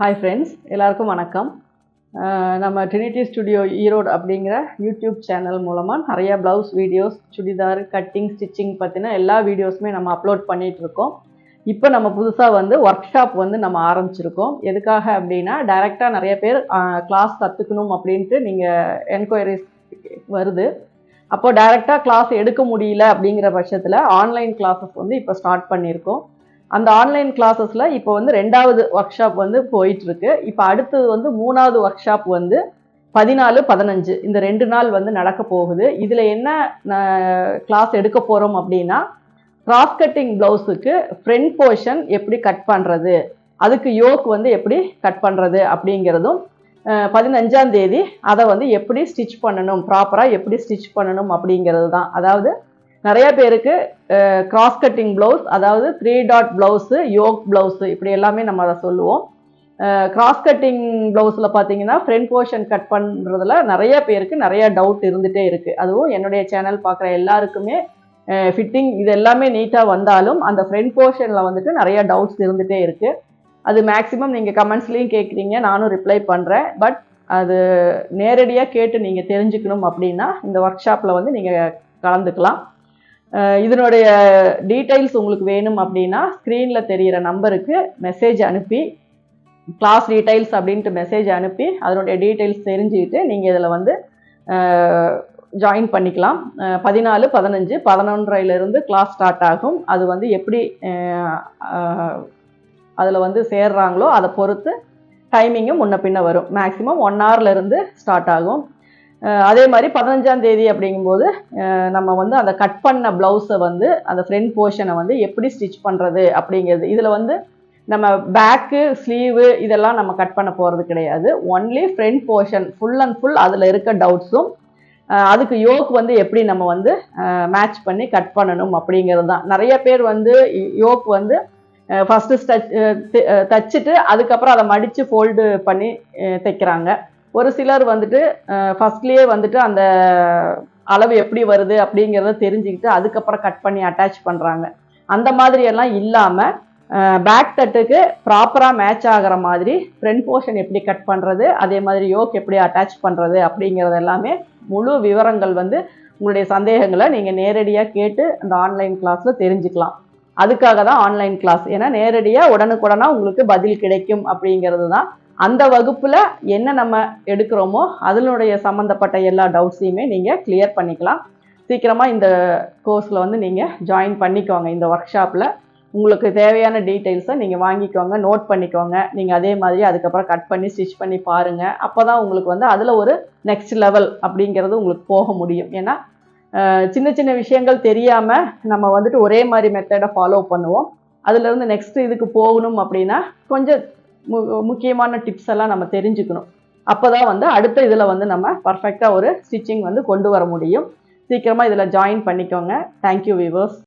Hi friends எல்லாருக்கும் வணக்கம். நம்ம ட்ரினிட்டி ஸ்டுடியோ ஈரோடு அப்படிங்கிற யூடியூப் சேனல் மூலமாக நிறைய blouse videos churidar cutting stitching பற்றின எல்லா வீடியோஸுமே நம்ம அப்லோட் பண்ணிகிட்ருக்கோம் இப்போ நம்ம புதுசாக வந்து ஒர்க் ஷாப் வந்து நம்ம ஆரம்பிச்சிருக்கோம். எதுக்காக அப்படின்னா டைரெக்டாக நிறைய பேர் கிளாஸ் கற்றுக்கணும் அப்படின்ட்டு நீங்கள் என்கொயரிஸ் வருது. அப்போ டைரெக்டாக கிளாஸ் எடுக்க முடியல அப்படிங்கிற பட்சத்தில் ஆன்லைன் கிளாஸஸ் வந்து இப்போ ஸ்டார்ட் பண்ணியிருக்கோம் அந்த ஆன்லைன் கிளாஸஸில் இப்போ வந்து ரெண்டாவது ஒர்க் ஷாப் வந்து போயிட்டுருக்கு. இப்போ அடுத்தது வந்து மூணாவது ஒர்க் ஷாப் வந்து பதினாலு பதினஞ்சு. இந்த ரெண்டு நாள் வந்து நடக்க போகுது. இதில் என்ன கிளாஸ் எடுக்க போகிறோம் அப்படின்னா கிராஸ் கட்டிங் ப்ளவுஸுக்கு ஃப்ரண்ட் போர்ஷன் எப்படி கட் பண்ணுறது அதுக்கு யோக் வந்து எப்படி கட் பண்ணுறது அப்படிங்கிறதும் பதினஞ்சாம் தேதி அதை வந்து எப்படி ஸ்டிச் பண்ணணும் ப்ராப்பராக எப்படி ஸ்டிச் பண்ணணும் அப்படிங்கிறது தான் அதாவது நிறைய பேருக்கு கிராஸ் கட்டிங் ப்ளவுஸ் அதாவது three dot blouse yoke blouse இப்படி எல்லாமே நம்ம அதை சொல்லுவோம். கிராஸ் கட்டிங் ப்ளவுஸில் பார்த்தீங்கன்னா ஃப்ரண்ட் போர்ஷன் கட் பண்ணுறதுல நிறைய பேருக்கு நிறைய டவுட் இருந்துகிட்டே இருக்குது அதுவும் என்னுடைய சேனல் பார்க்குற எல்லாருக்குமே ஃபிட்டிங் இது எல்லாமே நீட்டாக வந்தாலும் அந்த ஃப்ரண்ட் போர்ஷனில் வந்துட்டு நிறைய டவுட்ஸ் இருந்துகிட்டே இருக்குது அது மேக்ஸிமம் நீங்கள் கமெண்ட்ஸ்லேயும் கேட்குறீங்க நானும் ரிப்ளை பண்ணுறேன் பட் அது நேரடியாக கேட்டு நீங்கள் தெரிஞ்சுக்கணும் அப்படின்னா இந்த ஒர்க் ஷாப்பில் வந்து நீங்கள் கலந்துக்கலாம். இதனுடைய டீட்டெயில்ஸ் உங்களுக்கு வேணும் அப்படின்னா ஸ்க்ரீனில் தெரிகிற நம்பருக்கு மெசேஜ் அனுப்பி கிளாஸ் டீட்டெயில்ஸ் அப்படின்ட்டு மெசேஜ் அனுப்பி அதனுடைய டீட்டெயில்ஸ் தெரிஞ்சுக்கிட்டு நீங்கள் இதில் வந்து ஜாயின் பண்ணிக்கலாம். பதினாலு பதினஞ்சு பதினொன்றையிலிருந்து கிளாஸ் ஸ்டார்ட் ஆகும். அது வந்து எப்படி அதில் வந்து சேர்றாங்களோ அதை பொறுத்து டைமிங்கும் முன்ன பின்ன வரும். மேக்ஸிமம் ஒன் ஹவர்லேருந்து ஸ்டார்ட் ஆகும். அதே மாதிரி பதினஞ்சாம் தேதி அப்படிங்கும்போது நம்ம வந்து அந்த கட் பண்ண ப்ளவுஸை வந்து அந்த ஃப்ரண்ட் போர்ஷனை வந்து எப்படி ஸ்டிச் பண்ணுறது அப்படிங்கிறது. இதில் வந்து நம்ம பேக்கு ஸ்லீவு இதெல்லாம் நம்ம கட் பண்ண போகிறது கிடையாது. Only front portion full and full அதில் இருக்க டவுட்ஸும் அதுக்கு யோக் வந்து எப்படி நம்ம வந்து மேட்ச் பண்ணி கட் பண்ணணும் அப்படிங்கிறது தான். நிறைய பேர் வந்து யோக் வந்து ஃபஸ்ட்டு தச்சுட்டு அதுக்கப்புறம் அதை மடித்து ஃபோல்டு பண்ணி தைக்கிறாங்க. ஒரு சிலர் வந்துட்டு ஃபஸ்ட்லேயே வந்துட்டு அந்த அளவு எப்படி வருது அப்படிங்கிறத தெரிஞ்சுக்கிட்டு அதுக்கப்புறம் கட் பண்ணி அட்டாச் பண்ணுறாங்க அந்த மாதிரி எல்லாம் இல்லாமல் பேக் தட்டுக்கு ப்ராப்பராக மேட்ச் ஆகிற மாதிரி ஃப்ரண்ட் போர்ஷன் எப்படி கட் பண்ணுறது அதே மாதிரி யோக் எப்படி அட்டாச் பண்ணுறது அப்படிங்கிறது எல்லாமே முழு விவரங்கள் வந்து உங்களுடைய சந்தேகங்களை நீங்கள் நேரடியாக கேட்டு அந்த ஆன்லைன் கிளாஸில் தெரிஞ்சுக்கலாம். அதுக்காக தான் ஆன்லைன் கிளாஸ் ஏன்னா நேரடியாக உடனுக்குடனாக உங்களுக்கு பதில் கிடைக்கும் அப்படிங்கிறது தான் அந்த வகுப்பில் என்ன நம்ம எடுக்கிறோமோ அதனுடைய சம்மந்தப்பட்ட எல்லா டவுட்ஸையுமே நீங்கள் கிளியர் பண்ணிக்கலாம். சீக்கிரமாக இந்த கோர்ஸில் வந்து நீங்கள் ஜாயின் பண்ணிக்கோங்க. இந்த ஒர்க் ஷாப்பில் உங்களுக்கு தேவையான டீட்டெயில்ஸை நீங்கள் வாங்கிக்கோங்க நோட் பண்ணிக்கோங்க. நீங்கள் அதே மாதிரி அதுக்கப்புறம் கட் பண்ணி ஸ்டிச் பண்ணி பாருங்கள் அப்போ தான் உங்களுக்கு வந்து அதில் ஒரு நெக்ஸ்ட் லெவல் அப்படிங்கிறது உங்களுக்கு போக முடியும். ஏன்னா சின்ன சின்ன விஷயங்கள் தெரியாமல் நம்ம வந்துட்டு ஒரே மாதிரி மெத்தடை ஃபாலோ பண்ணுவோம். அதுலேருந்து நெக்ஸ்ட் இதுக்கு போகணும் அப்படின்னா கொஞ்சம் முக்கியமான டிப்ஸ் எல்லாம் நம்ம தெரிஞ்சுக்கணும். அப்போ தான் வந்து அடுத்த இதில் வந்து நம்ம பர்ஃபெக்டாக ஒரு ஸ்டிச்சிங் வந்து கொண்டு வர முடியும். சீக்கிரமாக இதில் ஜாயின் பண்ணிக்கோங்க. Thank you viewers